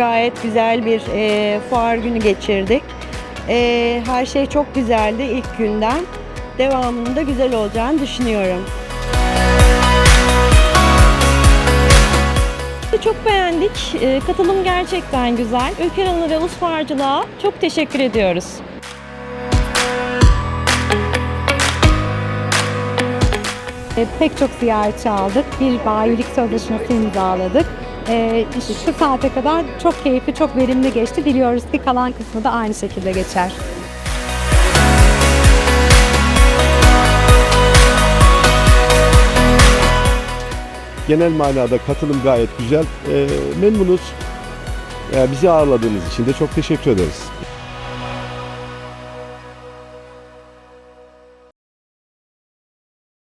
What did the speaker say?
Gayet güzel bir e, fuar günü geçirdik. E, her şey çok güzeldi ilk günden. Devamının da güzel olacağını düşünüyorum. Çok beğendik. Ee, Katılım gerçekten güzel. Ülker ve Usparcılığa çok teşekkür ediyoruz. E, pek çok ziyaretçi aldık. Bir bayilik sözleşmesi imzaladık. E, şu saate kadar çok keyifli, çok verimli geçti. Diliyoruz ki kalan kısmı da aynı şekilde geçer. Genel manada katılım gayet güzel. Ee, memnunuz. Ee, bizi ağırladığınız için de çok teşekkür ederiz.